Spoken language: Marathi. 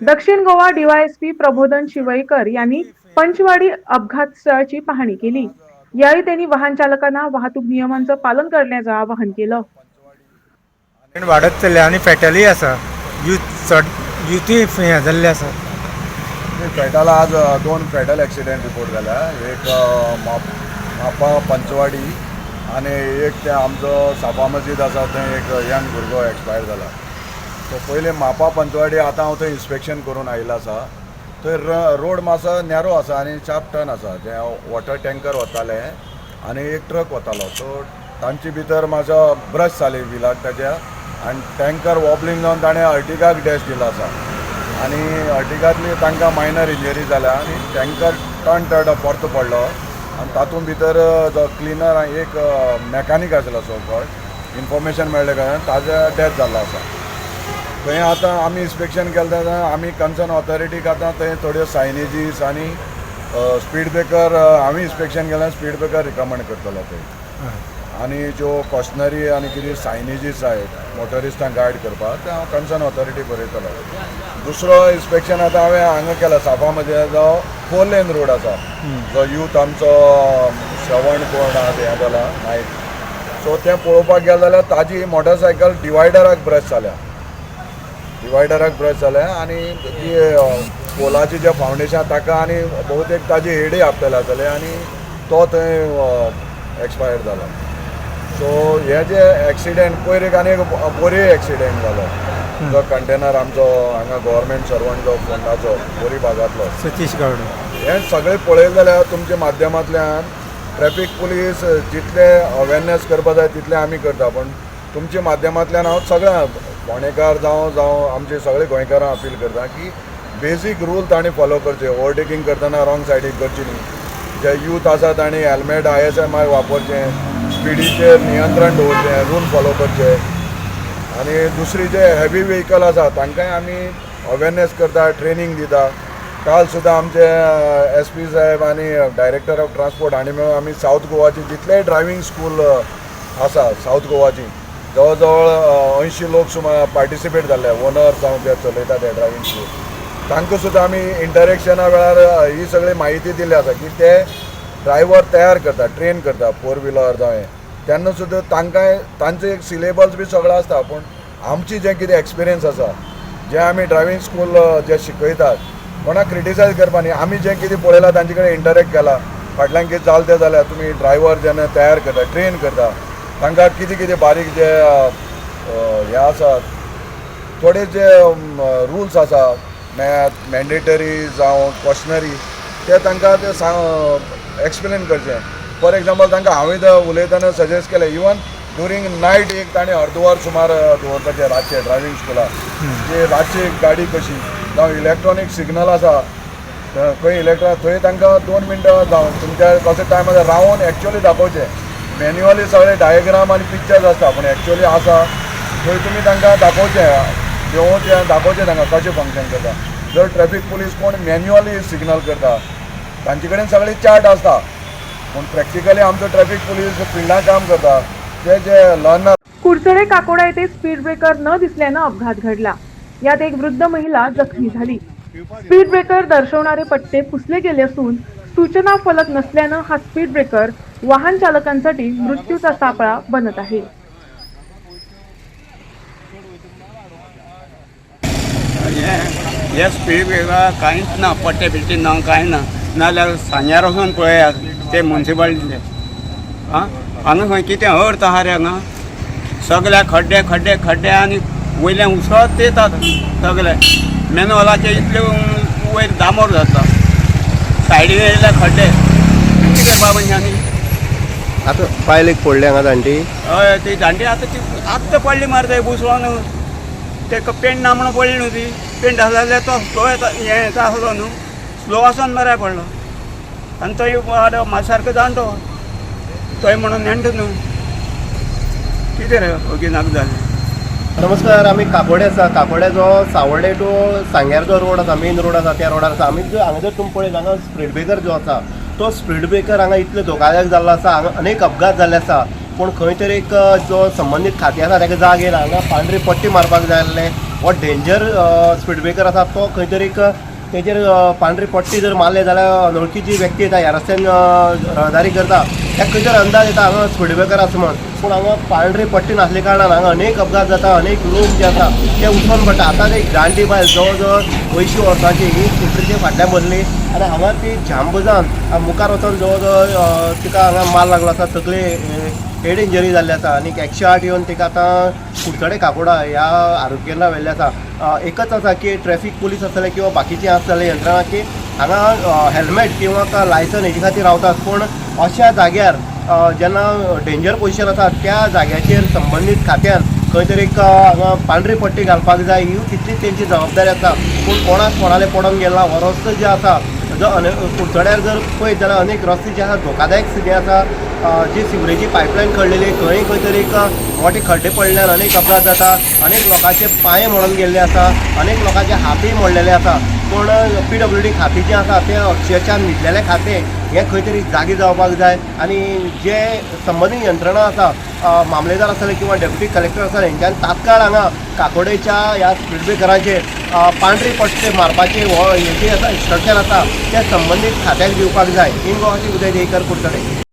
दक्षिण गोवा डीवायएसपी प्रबोधन शिवईकर यांनी पंचवाडी अपघात स्थळाची पाहणी केली. यावेळी त्यांनी वाहन चालकांना वाहतूक नियमांचं पालन करण्याचं आवाहन केलं. वाडत चल्ल्या आनी फेटलूय आसा यूथ चड युथूय हें जाल्लें आसा फेटाला आज दोन फेटल ॲक्सिडेंट रिपोर्ट जाला एक माप मापा पंचवाडी आनी एक ते आमचो सापा मस्जिद आसा थंय एक यंग भुरगो एक्सपायर जाला सो पयलीं मापा पंचवाडी आतां हांव थंय इन्स्पेक्शन करून आयिल्लो आसा थंय र रोड मातसो नॅरो आसा आनी चाप टर्न आसा जे वॉटर टँकर वताले आनी एक ट्रक वतालो. सो तांचे भितर म्हाजो ब्रश जाली व्हिलाक ताच्या आनी टँकर वॉबलिंग जावन ताणें अर्टिगाक डॅश दिलो आसा आनी अर्टिगांतली तांकां मायनर इंजरी जाल्या आनी टँकर टर्न टर्ड परतो पडलो. आनी तातूंत भितर जो क्लिनर एक मॅकानीक आसलो सो कॉल्ड इन्फॉर्मेशन मेळ्ळे कारण ताजे डॅथ जाल्लो आसा थंय आतां आमी इन्स्पेक्शन केलें तेन्ना आमी कन्सर्न ऑथॉरिटीक आतां थंय थोड्यो सायनेजीस आनी स्पीड ब्रेकर आमी इन्स्पेक्शन केलें स्पीड ब्रेकर रिकमेंड करतलो थंय आनी ज्यो कॉशनरी आनी कितें सायनेजीस आहेत मोटरिस्टांक गायड करपाक ते हांव कन्सर्न ऑथॉरिटी बरयतलो. दुसरो इन्स्पेक्शन आतां हांवें हांगा केला साफा मध्ये जो फोर लेन रोड आसा. जो यूथ आमचो श्रवण कोण आहा ते हें जाला नायक सो तें पळोवपाक गेले जाल्यार ताजी मोटरसायकल डिवायडराक ब्रश जाल्या. डिवायडराक ब्रश जाल्या आनी ती पोलाची जे फावंडेशन ताका आनी बहुतेक ताजी हेडूय आपटला जाले आनी तो थंय एक्सपायर जाला. सो हे जे एक्सिडेंट पयर एक आनी एक बोरी एक्सिडेंट जालो. जो कंटेनर आमचो हांगा गव्हर्मेंट सर्वंट जो फोंडाचो बोरी भागांतलो. सतीश गावडे. हें सगळें पळयलें जाल्यार तुमच्या माध्यमांतल्यान ट्रॅफीक पुलीस जितले अवेरनेस करपा जाय तितलें आमी करता पूण तुमच्या माध्यमांतल्यान हांव सगळ्या गोंयकार जावं जावं आमचे सगळे गोंयकारां अपील करता की बेसीक रूल ताणें फॉलो करचे. ओवरटेकींग करतना रॉंग सायडीक करची न्ही. जे यूथ आसा ताणें helmet I S M I वापरचें स्पिडीचेर नियंत्रण दवरचें रूल फॉलो करचे. आनी दुसरी जे हेवी व्हेकल आसा तांकांय आमी अवेरनेस करता ट्रेनींग दिता. काल सुद्दां आमचे एस पी साहेब आनी डायरेक्टर ऑफ ट्रान्सपोर्ट हांणी मेळून आमी सावथ गोवाची जितलेय ड्रायव्हिंग स्कूल आसा सावथ गोवाची जवळ जवळ अंयशीं लोक सुमार पार्टिसिपेट जाल्ले ओनर जावं जे चलयता ते ड्रायव्हिंग स्कूल तांकां सुद्दां आमी इंटरेक्शना वेळार ही सगळी म्हायती दिल्ली आसा की ते ड्रायव्हर तयार करता ट्रेन करता फोर व्हिलर जावं. हें तेन्ना सुद्दां तांकांय तांचो एक सिलेबस बी सगळो आसता पूण आमची जें कितें एक्सपिरियन्स आसा जें आमी ड्रायव्हिंग स्कूल जे शिकयतात कोणाक क्रिटिसायज करपा न्ही. आमी जें कितें पळयलां तांचे कडेन इंटरेक्ट केलां. फाटल्यान कितें जालें तें जाल्यार तुमी ड्रायव्हर जेन्ना तयार करता ट्रेन करता. तांकां कितें कितें बारीक जे हे आसात थोडे जे रुल्स आसा मॅथ मॅन्डेटरी जावं कॉशनरी ते तांकां ते सांग एक्सप्लेन करचें. फॉर एग्जाम्पल तांकां हांवें उलयतना सजेस्ट केलें इवन ड्युरींग नायट एक ताणें अर्दवर सुमार दवरपाचें रातचें ड्रायव्हिंग स्कुलाक की रातची गाडी कशी जावं इलेक्ट्रॉनीक सिग्नल आसा खंय इलेक्ट्रॉन थंय तांकां दोन मिनटां जावं. तुमच्या कसो टायम आसा रावन एक्चुअली दाखोवचें. मॅन्युअली सगळे डायग्राम आनी पिक्चर्स आसता पूण एक्चुअली आसा थंय तुमी तांकां दाखोवचें देवून दाखोवचें तांकां कशें फंक्शन करता जर ट्रॅफीक पुलीस कोण मॅन्युअली सिग्नल करता तांचे कडेन सगळे चार्ट आसता पूण प्रॅक्टिकली आमचो ट्रॅफीक पुलीस फिल्डात काम करता ते जे लर्नर कुडचडे काकोडा येथे स्पीड ब्रेकर न दिसल्यानं अपघात घडला. यात एक वृद्ध महिला जखमी झाली. स्पीड ब्रेकर दर्शवणारे पट्टे पुसले गेले असून सूचना फलक नसल्यानं हा स्पीड ब्रेकर वाहन चालकांसाठी मृत्यूचा सापळा बनत आहे. या हे स्पीड वेगळा कांयच ना पट्टे बिट्टे ना कांय ना. नाल्यार सांग्यार वचून पळयात ते म्युन्सिपाल्टीचे आं हांगा खंय कितें अर्थ आहा रे हांगा सगळे खड्डे खड्डे खड्डे आनी वयल्यान उसळत येतात सगळे. मॅनोलाचे इतले वयर दामोर जाता सायडीन येयले खड्डे. कितें करपा मनशांनी आतां बायल एक पडली हांगा जाणटी हय ती जाणटी आतां ती आत्तां पडली मरे ते बुसळोन तेका पेंट ना म्हणून पडली न्हू ती पेंट आसला जाल्यार तो स्लो येता हें येता आसलो न्हू स्लो आसून मरे पडलो. आनी तो आतां म्हाजे सारको जाणटो तोय म्हणून नेणटो न्हू. कितें रे ओगिनाक जालें नमस्कार आमी काकोडे आसा काकोडे जो सावर्डे टू सांग्यार जो रोड आसा मेन रोड आसा त्या रोडार आसा आमी हांगा जर तुमी पळयत हांगा स्पीड ब्रेकर जो आसा तो स्पीड ब्रेकर हांगा इतलो धोकादायक जाल्लो आसा हांगा अनेक अपघात जाल्ले आसा पूण खंय तरी एक जो संबंदीत खातें आसा ताका जाग येयला हांगा पांढरी पट्टी मारपाक जाय आसलें हो डेंजर स्पीड ब्रेकर आसा तो खंय तरी एक तेजेर पांढरी पट्टी जर मारले जाल्यार अनवळखी व्यक्ती येता ह्या रस्त्यान रहदारी करता त्या खंय तरी अंदाज येता हांगा स्पीड ब्रेकर आसा म्हण. पूण हांगा पांढरी पट्टी नासले कारणान हांगा अनेक अपघात जाता अनेक लोक जे आसा ते उठोवन पडटा आतां एक जाणटी बायल जवळ जवळ अंयशीं वर्सांची ही स्कुटरीचे फाटल्यान भरली आनी हांगा ती जांबुजान मुखार वचोन जवळ जवळ तिका हांगा मार लागलो आसा तकले हेड इंजरी जाल्ली आसा आनी एकशे आठ येवन तिका आतां कुडचडे काकोडा ह्या आरोग्य व्हेल्ले आसा एकच आसा की ट्रॅफीक पुलीस आसतले किंवा बाकीचीं आसतले यंत्रणा की हांगा हेल्मेट किंवा लायसन हेजे खातीर रावतात. पूण अशा जाग्यार जेन्ना डेंजर पोजिशन आसा त्या जाग्याचेर संबंदीत खात्यान खंय तरी एक हांगा पांढरी पट्टी घालपाक जाय. ही तितलीच तेंची जबाबदारी आसा. पूण कोणाक कोणाले पडोन गेला हो रस्तो जे आसा जो अने कुडचड्यार जर पळयत जाल्यार अनेक रस्ते जे आसा धोकादायक स्थिती आसा. जी सिवरेजी पायपलायन खडलेली थंय खंय तरी एक मोठे खड्डे पडल्यान अनेक अपघात जाता. अनेक लोकांचे पांय मोडून गेल्ले आसा. अनेक लोकांचे हाती मोडलेले आसा. पूण पी डब्ल्यू डी खातें जें आसा तें अक्षरशः न्हिदलेलें खातें. हें खंय तरी जागी जावपाक जाय आनी जे संबंदीत यंत्रणा आसा मामलेदार आसले किंवा डेप्युटी कलेक्टर आसले हेंच्यान तात्काळ हांगा काकोडेच्या ह्या स्पीड ब्रेकराचेर पांढरी पट्टे मारपाचे हो हे जे आसा इन्स्ट्रक्शन आसा तें संबंदीत खात्याक दिवपाक जाय. इन गोवाची उदय देकर कुडचडे